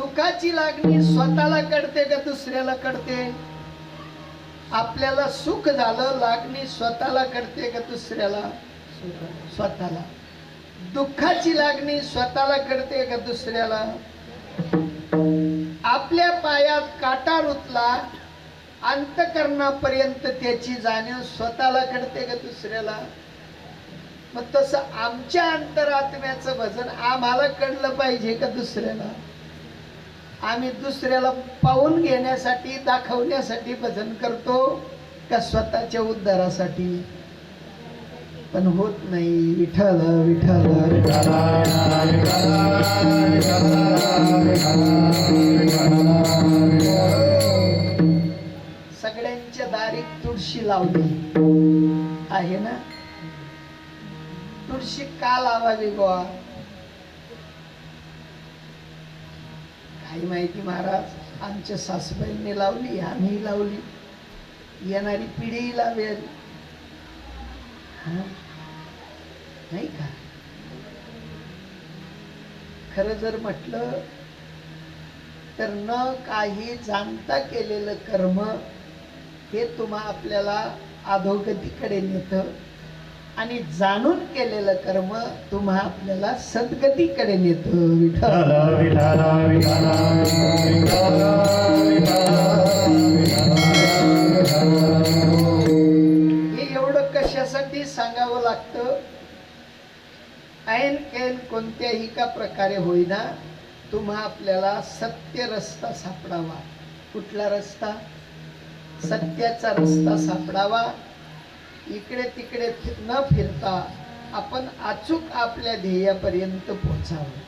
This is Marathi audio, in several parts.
सुखाची लागणी स्वतःला कळते का दुसऱ्याला कळते आपल्याला सुख झालं लागणी स्वतःला कळते का दुसऱ्याला? स्वतःला. दुःखाची लागणी स्वतःला कळते का दुसऱ्याला? आपल्या पायात काटा रुतला अंतकरणापर्यंत त्याची जाणीव स्वतःला कळते का दुसऱ्याला? मग तसं आमच्या अंतरात्म्याचं भजन आम्हाला कळलं पाहिजे का दुसऱ्याला? आम्ही दुसऱ्याला पाहून घेण्यासाठी दाखवण्यासाठी भजन करतो का स्वतःच्या उद्धारासाठी? पण होत नाही. विठ्ठल विठ्ठल सगळ्यांच्या दारी तुळशी लावली. आहे ना? तुळशी का लावावी गोवा काही माहिती महाराज आमच्या सासूबाईंनी लावली आम्ही लावली. येणारी पिढी लावेल नाही का? खरं जर म्हटलं तर न काही जाणता केलेलं कर्म हे तुम्हा आपल्याला अधोगतीकडे नेतं. आणि जाणून केलेलं कर्म तुम्हा आपल्याला सद्गतीकडे नेतं हे एवढं कशासाठी सांगावं लागतं? ऐन कैन कोणत्याही का प्रकारे होईना तुम्हा आपल्याला सत्य रस्ता सापडावा. कुठला रस्ता? सत्याचा रस्ता सापडावा. इकडे तिकडे न फिरता आपण अचूक आपल्या ध्येयापर्यंत पोचावं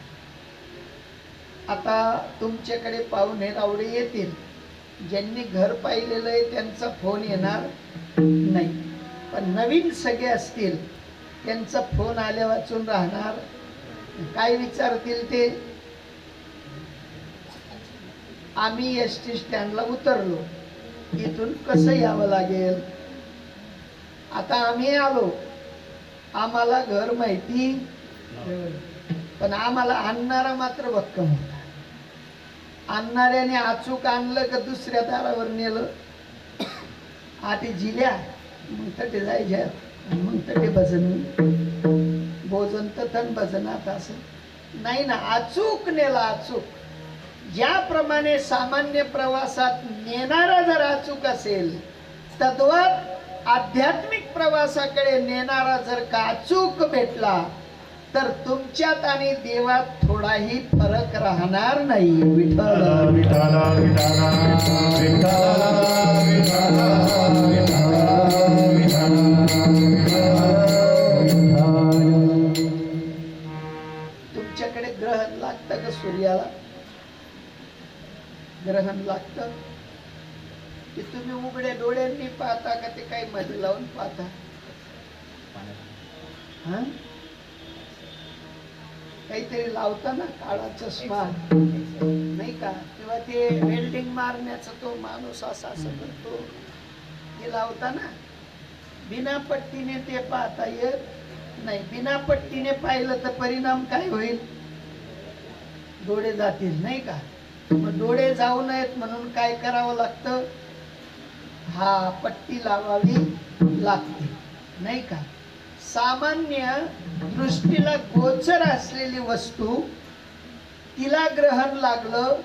आता तुमच्याकडे पाहुणे रावडे येतील. ज्यांनी घर पाहिलेलं आहे त्यांचा फोन येणार नाही. पण नवीन सगळे असतील त्यांचा फोन आल्या वाचून राहणार. काय विचारतील ते? आम्ही एस टी स्टँडला उतरलो. इथून कसं यावं लागेल? आता आम्ही आलो. आम्हाला घर माहिती. पण आम्हाला आणणारा मात्र भक्कम होता. आणणाऱ्याने अचूक आणलं का दुसऱ्या दारावर नेलं. आधी जिल्या मग तटे जायच्या मग तटे भजन. भोजन तथन भजनात असं. नाही ना अचूक नेला अचूक ज्याप्रमाणे सामान्य प्रवासात नेणारा जर अचूक असेल तद्वत आध्यात्मिक प्रवासाकडे नेणारा जर का अचूक भेटला तर तुमच्यात आणि देवात थोडाही फरक राहणार नाही. विठ्ठल. तुमच्याकडे ग्रहण लागतं का सूर्याला? ग्रहण लागतं? की तुम्ही उघड्या डोळ्यांनी पाहता का ते काही मध्ये लावून पाहता? हा? काहीतरी लावताना काळा चष्मा. नाही का? किंवा ते वेल्डिंग मारण्याचा तो माणूस असा असं करतो. ते लावताना बिना पट्टीने ते पाहता येत नाही. बिना पट्टीने पाहिलं तर परिणाम काय होईल? डोळे जातील नाही का? मग डोळे जाऊ नयेत म्हणून काय करावं लागतं? हा पट्टी लावावी लागते. नाही का? सामान्य दृष्टीला गोचर असलेली वस्तू तिला ग्रहण लागलं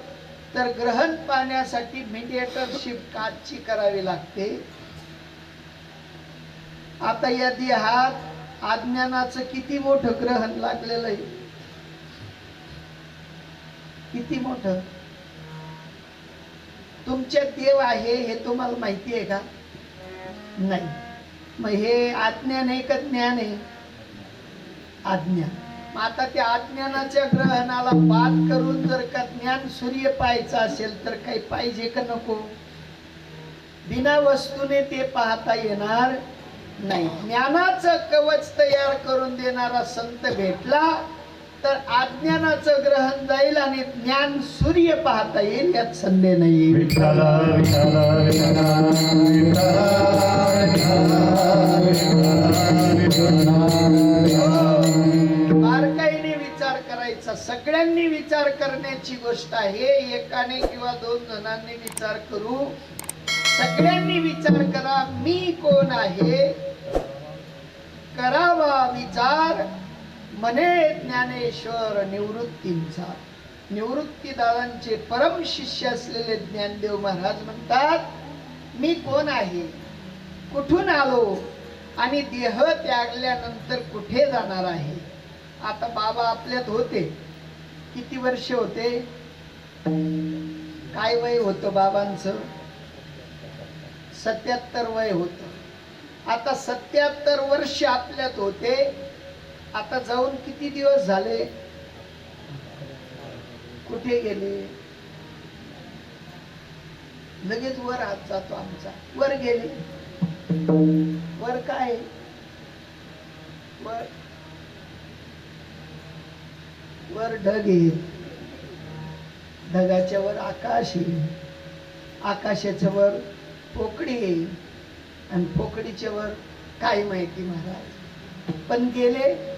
तर ग्रहण पाहण्यासाठी मिडिएटरशिप काची करावी लागते. आता या देहात अज्ञानाचं किती मोठं ग्रहण लागलेलं आहे? किती मोठं? तुमच्यात देव आहे हे तुम्हाला माहिती आहे का? नाही. मग हे आज्ञान आहे का ज्ञान आहे? आज्ञान मग आता त्या आज्ञानाच्या ग्रहणाला बाद करून जर का ज्ञान सूर्य पाहायचं असेल तर काही पाहिजे का नको? बिना वस्तूने ते पाहता येणार नाही. ज्ञानाचं कवच तयार करून देणारा संत भेटला तर अज्ञानाचं ग्रहण जाईल आणि ज्ञान सूर्य पाहता येईल यात संदेह नाही. बारकाईने विचार करायचा. सगळ्यांनी विचार करण्याची गोष्ट आहे. एकाने किंवा दोन जणांनी विचार करू. सगळ्यांनी विचार करा मी कोण आहे? करावा विचार. मने ज्ञानेश्वर निवृत्तींचा. निवृत्तीदारांचे परम शिष्य असलेले ज्ञानदेव महाराज म्हणतात मी कोण आहे? कुठून आलो? आणि देह त्यागल्यानंतर कुठे जाणार आहे? आता बाबा आपल्यात होते. किती वर्ष होते? काय वय होतं बाबांचं? सत्याहत्तर वय होतं. आता सत्याहत्तर वर्ष आपल्यात होते. आता जाऊन किती दिवस झाले? कुठे गेले? लगेच वर आत जातो आमचा. वर गेले. वर काय? वर. वर ढग येईल ढगाच्या वर आकाश येईल आकाशाच्या वर पोकडी येईल आणि पोकडीच्या वर काय माहिती महाराज? पण गेले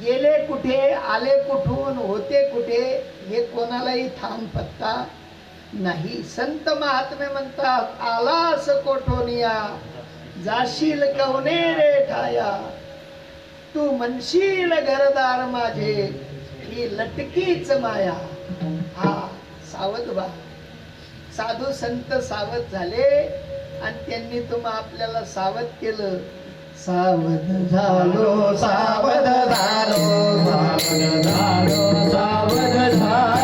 गेले कुठे आले कुठून होते कुठे हे कोणालाही थांब पत्ता नाही. संत महात्मे म्हणतात आला असं कोठोनिया जाशील कवने रे ठाया? तू म्हणशील घरदार माझे ही लटकीच माया. हा सावध बा साधू संत सावध झाले आणि त्यांनी तुम्हा आपल्याला सावध केलं. सावध झालो सावध झालो सावध झालो सावध झालो.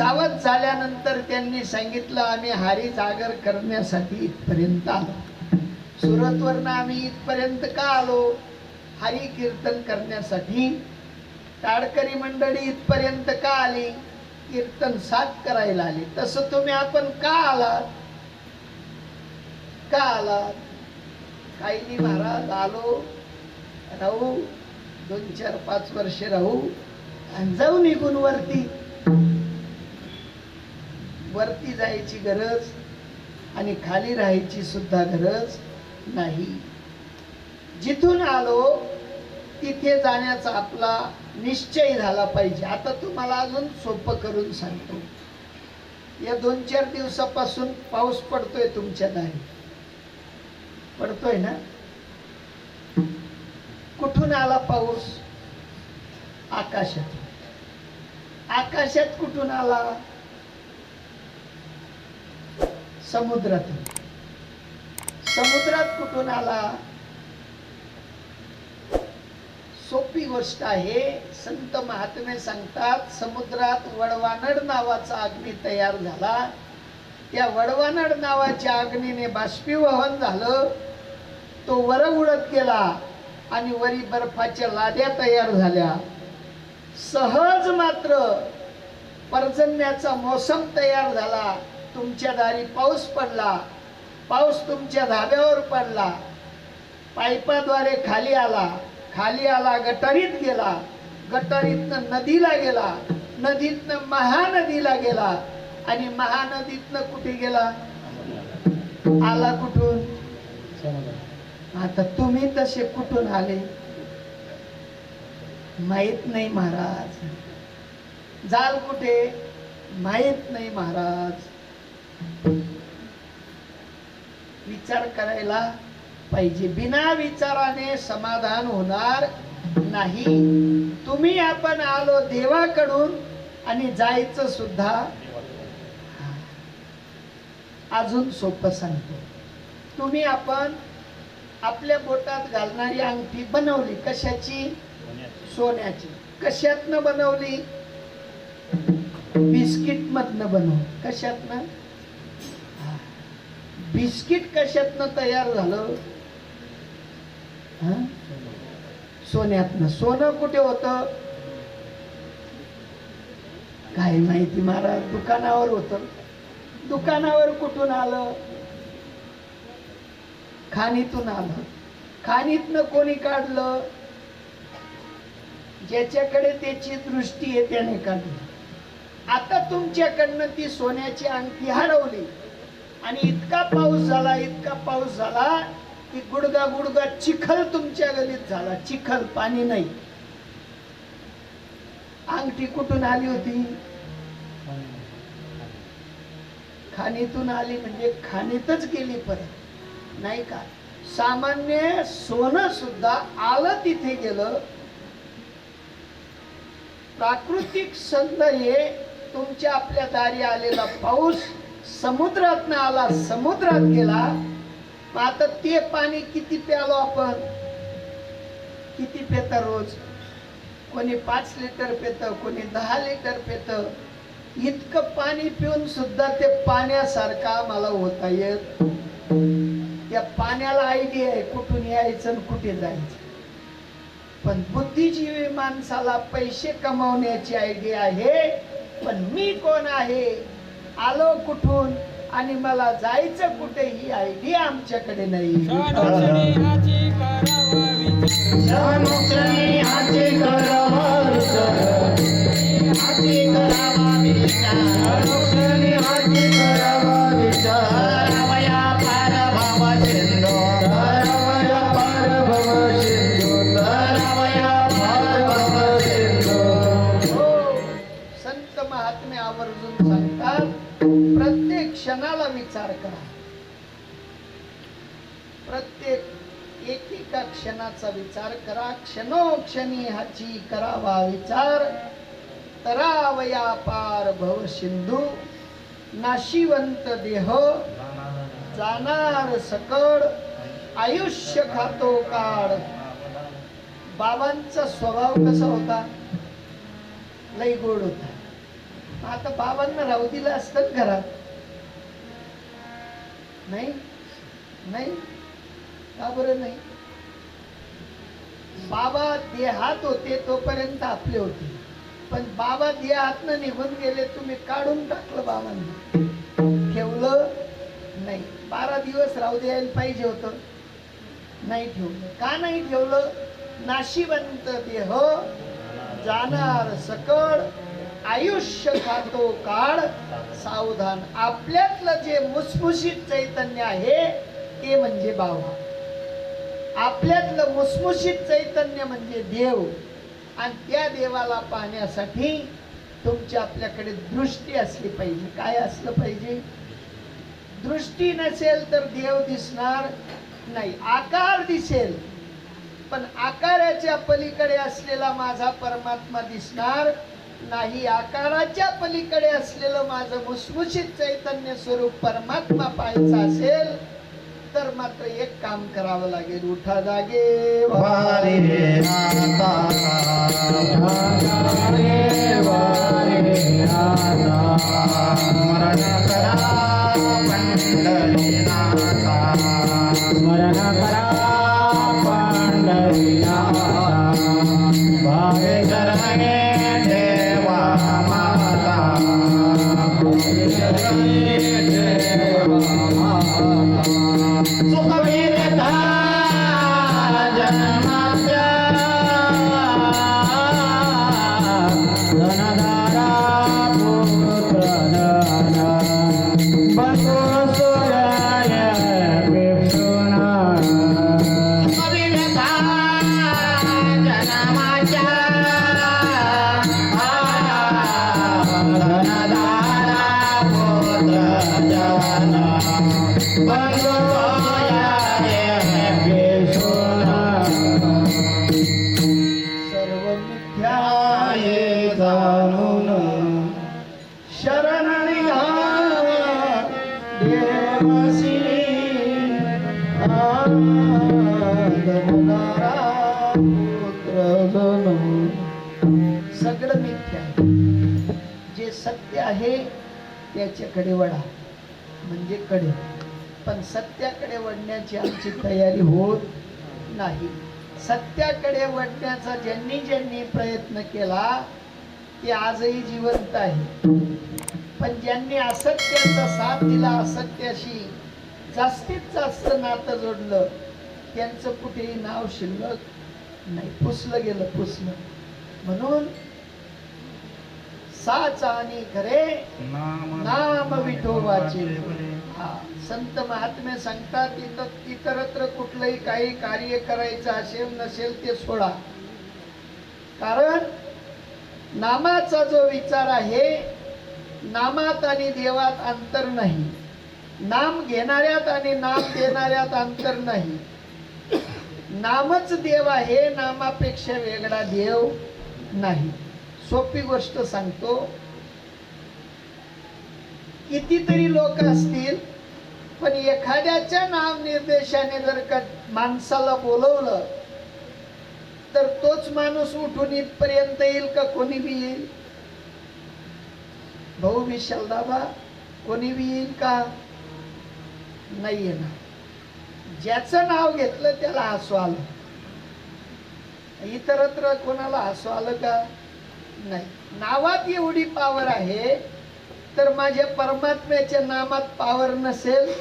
सावध झाल्यानंतर त्यांनी सांगितलं आम्ही हारी जागर करण्यासाठी इथपर्यंत आलो. सुरतवरनं आम्ही इथपर्यंत का आलो? हरी कीर्तन करण्यासाठी. ताडकरी मंडळी इथपर्यंत का आली? कीर्तन साथ करायला आली. तसं तुम्ही आपण का आलात? का आलात? काही नाही महाराज आलो. राहू. दोन चार पाच वर्ष राहू. आणि जाऊ निघून वरती. वरती जायची गरज आणि खाली राहायची सुद्धा गरज नाही. जिथून आलो तिथे जाण्याचा आपला निश्चय झाला पाहिजे. आता तुम्हाला अजून सोपं करून सांगतो. या दोन चार दिवसापासून पाऊस पडतोय तुमच्या दारी. पडतोय ना? कुठून आला पाऊस? आकाशात. आकाशात कुठून आला? समुद्रातून समुद्रात कुठून आला? सोपी गोष्ट आहे. संत महात्मे सांगतात समुद्रात वडवानड नावाचा अग्नी तयार झाला. त्या वडवानड नावाच्या अग्नीने बाष्पीभवन झालं. तो वर उडत गेला आणि वरी बर्फाच्या लाद्या तयार झाल्या. सहज मात्र पर्जन्याचा मोसम तयार झाला. तुमच्या दारी पाऊस पडला पाऊस तुमच्या धाब्यावर पडला पाईपाद्वारे खाली आला खाली आला गटारीत गेला गटारीतनं नदीला गेला नदीतनं महानदीला गेला आणि महानदीतनं कुठे गेला? आला कुठून? आता तुम्ही तसे कुठून आले? माहीत नाही महाराज. जाल कुठे? माहीत नाही महाराज. विचार करायला पाहिजे. बिना विचाराने समाधान होणार नाही. तुम्ही आपण आलो देवाकडून आणि जायचं सुद्धा अजून सोपं सांगतो. तुम्ही आपण आपल्या बोटात घालणारी अंगठी बनवली कशाची? सोन्याची. कशातनं बनवली? बिस्किट मधनं बनवली कशातनं? बिस्किट कशातनं तयार झालं? सोन्यातनं. सोनं कुठे होतं? काय माहिती महाराज दुकानावर होतं. दुकानावर कुठून आलं? खाणीतून आलं. खाणीतनं कोणी काढलं? ज्याच्याकडे त्याची दृष्टी आहे त्याने काढली. आता तुमच्याकडनं ती सोन्याची अंगठी हरवली. आणि इतका पाऊस झाला इतका पाऊस झाला की गुडगा गुडगा चिखल तुमच्या गलीत झाला. चिखल पाणी नाही. अंगठी कुठून आली होती? खाणीतून आली म्हणजे खाणीतच गेली परत. नाही का? सामान्य सोनं सुद्धा आलं तिथे गेलं. प्राकृतिक संत हे तुमच्या आपल्या दारी आलेला पाऊस समुद्रात आला समुद्रात गेला मग आता ते पाणी किती प्यालो आपण? किती पेत रोज? कोणी पाच लिटर पेत कोणी दहा लिटर पेत. इतकं पाणी पिऊन सुद्धा ते पाण्यासारखा मला होता येत. या पाण्याला आयडिया आहे कुठून यायचं आणि कुठे जायचं. पण बुद्धिजीवी माणसाला पैसे कमावण्याची आयडिया आहे पण मी कोण आहे? आलो कुठून? आणि मला जायचं कुठे ही आयडिया आमच्याकडे नाही. हाची याचा विचार करा. क्षणोक्षणी हाची करावा विचार. तरावया पार भव सिंधू. नाशिवंत देह. जाणार सकळ. आयुष्य खातो काळ. बाबांचा स्वभाव कसा होता? लई गोड होता. आता बाबांना राहू दिलं असतं घरात. नाही? नाही? का बरं नाही? बाबा देहात होते तोपर्यंत आपले होते. पण बाबा देहातनं निघून गेले तुम्ही काढून टाकलं बाबांना. ठेवलं नाही. बारा दिवस राहू द्यायला पाहिजे होतं. नाही ठेवलं. का नाही ठेवलं? नाशिवंत देह जाणार सकळ. आयुष्य खातो काळ. सावधान. आपल्यातलं जे मुसमुशीत चैतन्य आहे ते म्हणजे बाबा. आपल्यातलं मुसमुशीत चैतन्य म्हणजे देव. आणि त्या देवाला पाहण्यासाठी तुमची आपल्याकडे दृष्टी असली पाहिजे. काय असलं पाहिजे? दृष्टी नसेल तर देव दिसणार नाही. आकार दिसेल. पण आकाराच्या पलीकडे असलेला माझा परमात्मा दिसणार नाही. आकाराच्या पलीकडे असलेलं माझं मुसमुशीत चैतन्य स्वरूप परमात्मा पाहायचं असेल तर मात्र एक काम करावं लागेल. उठा जागे वारी रे नाता वारे वारे नाथा. स्मरण करा सत्याकडे वळा. म्हणजे कडे. पण सत्याकडे वळण्याची आमची तयारी होत नाही. सत्याकडे वळण्याचा ज्यांनी ज्यांनी प्रयत्न केला ते आजही जिवंत आहे. पण ज्यांनी असत्याचा साथ दिला असत्याशी जास्तीत जास्त नातं जोडलं त्यांचं कुठेही नाव शिल्लक नाही. पुसलं गेलं पुसलं. म्हणून साच आणि खरे नाम विठोबाचे. संत महात्मे सांगतात इतर इतरत्र कुठलंही काही कार्य करायचं असेल नसेल ते सोडा. कारण नामाचा जो विचार आहे नामात आणि देवात अंतर नाही. नाम घेणाऱ्यात आणि नाम देणाऱ्यात अंतर नाही. नामच देव आहे नामापेक्षा वेगळा देव नाही. सोपी गोष्ट सांगतो. कितीतरी लोक असतील पण एखाद्याच्या नाव निर्देशाने जर का माणसाला बोलवलं तर तोच माणूस उठून इथपर्यंत येईल का कोणी बी येईल? भाऊ विशाल दाबा कोणी बी येईल का? नाही येणार. ज्याचं नाव घेतलं त्याला हसू आलं. इतरत्र कोणाला हसू आलं का? नाही. नावात एवढी पावर आहे तर माझ्या परमात्म्याच्या नामात पावर नसेल.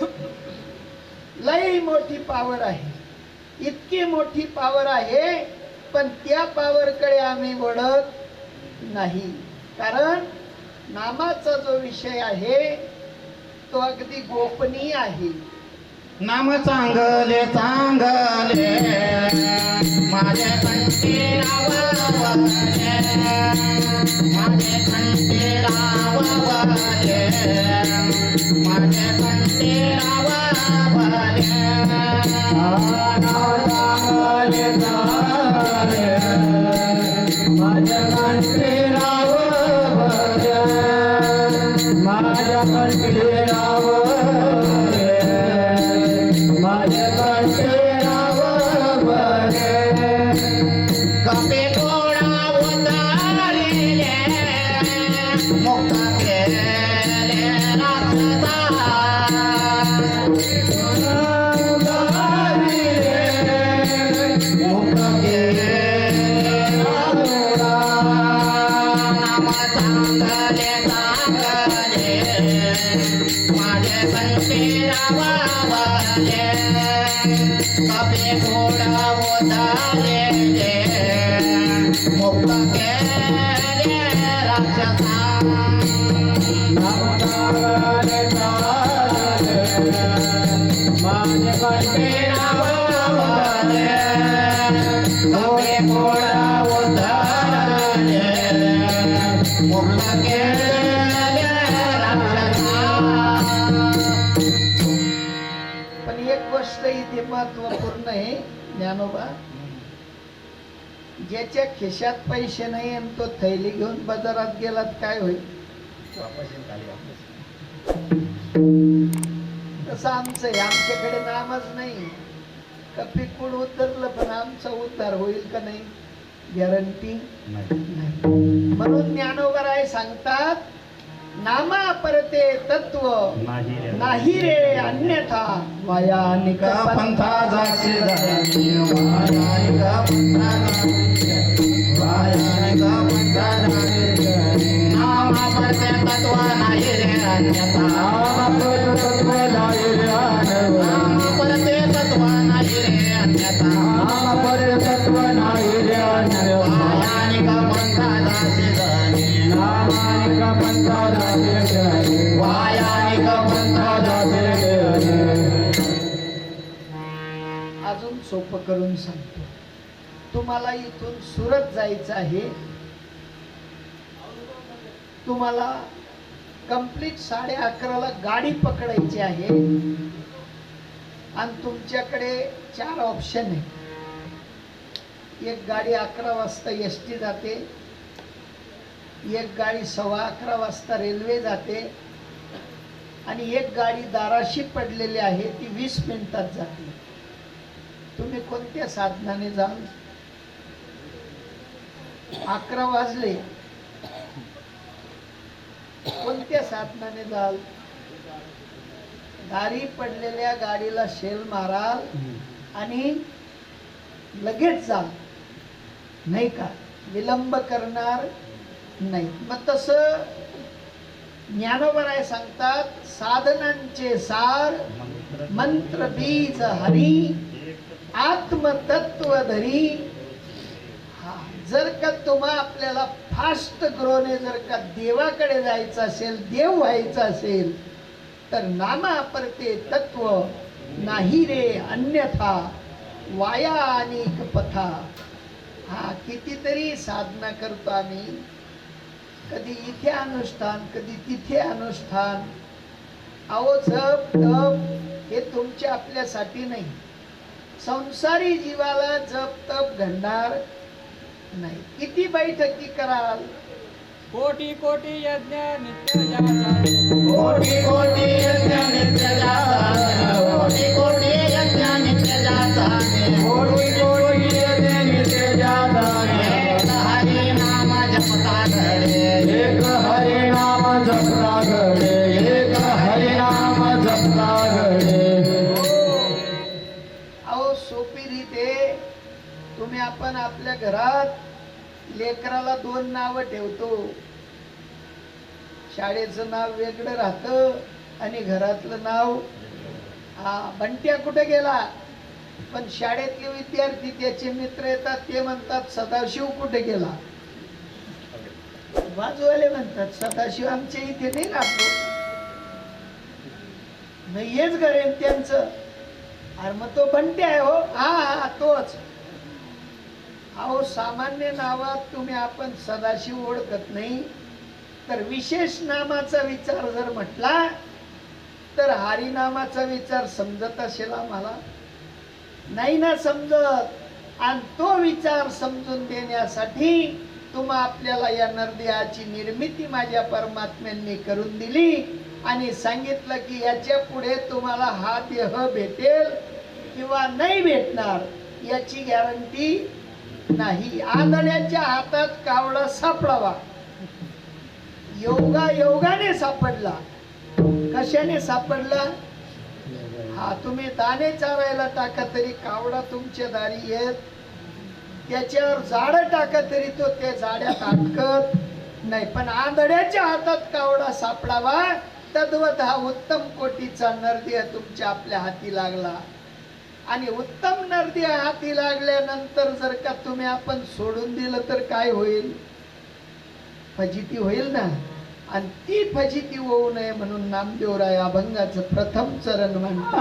लई मोठी पावर आहे. इतकी मोठी पावर आहे पण त्या पावरकडे आम्ही वळत नाही. कारण नामाचा जो विषय आहे तो अगदी गोपनीय आहे. नाम चांगले चांगले माझे कंठी रावले माझे कंठी रावले माझे कंठी रावले माझ्या कंठी राव माझ्या कंठी गोष्ट इथे महत्त्वपूर्ण आहे ज्ञानोबा. ज्याच्या खिशात पैसे नाही आणि तो थैली घेऊन बाजारात गेलात काय होईल? तसं आमचं आहे आमच्याकडे नामच नाही. का पिकूड उतरलं पण आमचा उद्धार होईल का नाही? गॅरंटी नाही. म्हणून ज्ञानोबराय सांगतात नामा परते तत्व नाही रे अन्यथा वाया का पंथा जाणी नामा परते तत्व नाही रे अन्यथा. नामा परते तत्व नाही रे अन्यथा. सोपं करून सांगतो. तुम्हाला इथून सुरत जायचं आहे. तुम्हाला कंप्लीट साडे अकराला गाडी पकडायची आहे. आणि तुमच्याकडे चार ऑप्शन आहे. एक गाडी अकरा वाजता एस टी जाते. एक गाडी सव्वा अकरा वाजता रेल्वे जाते. आणि एक गाडी दाराशी पडलेली आहे ती वीस मिनिटात जाते. तुम्ही कोणत्या साधनाने जाल अकरा वाजले? कोणत्या साधनाने जाल? दारी पडलेल्या गाडीला शेल माराल आणि लगेच जाल. नाही का? विलंब करणार नाही. मग तसं ज्ञानोबराय सांगतात साधनांचे सार मंत्र बीज हरी आत्मतत्व धरी हा जर का तुम्हा आपल्याला फास्ट ग्रोने जर का देवाकडे जायचं असेल देव व्हायचं असेल तर नामा परते तत्व नाही रे अन्यथा वाया अनेक पथा. हा कितीतरी साधना करतो आम्ही. कधी इथे अनुष्ठान कधी तिथे अनुष्ठान. अहो जप तप हे तुमच्या आपल्यासाठी नाही. संसारी जीवाला जप तप घडणार नाही. किती बैठकी कराल? कोटी कोटी यज्ञ नित्य. कोटी कोटी यज्ञ नित्य कोटी कोटी यज्ञ नित्य घरात लेकराला दोन नावं ठेवतो. शाळेचं नाव वेगळं राहतं आणि घरातलं नाव हा बंट्या कुठे गेला? पण शाळेतले विद्यार्थी त्याचे मित्र येतात ते म्हणतात सदाशिव कुठे गेला? बाजूवाले म्हणतात सदाशिव आमच्या इथे नाही राहतो. नाही हेच घर त्यांच त्यांचं. अरे मग तो बंट्या आहे हो. हा हा तोच. अहो सामान्य नावात तुम्ही आपण सदाशिव ओळखत नाही. तर विशेष नामाचा विचार जर म्हटला तर हरिनामाचा विचार समजत असेल आम्हाला. नाही ना समजत. आणि तो विचार समजून देण्यासाठी तुम्हा आपल्याला या नरदेहाची निर्मिती माझ्या परमात्म्यांनी करून दिली आणि सांगितलं की याच्यापुढे तुम्हाला हा देह भेटेल किंवा नाही भेटणार याची गॅरंटी नाही आंधळ्याच्या हातात कावळा सापडावा. योगा योगाने सापडला. कशाने सापडला? हा तुम्ही दाणे चारायला टाका तरी कावडा तुमच्या दारी येत. त्याच्यावर झाड टाका तरी तो त्या झाड्यात अटकत. नाही पण आंधळ्याच्या हातात कावडा सापडावा. तद्वत हा उत्तम कोटीचा नरदेह तुमच्या आपल्या हाती लागला. आणि उत्तम नरदेह हाती लागल्यानंतर जर का तुम्ही आपण सोडून दिलं तर काय होईल? फजिती होईल ना? आणि ती फजिती होऊ नये म्हणून नामदेवराय अभंगाचं प्रथम चरण म्हणतात.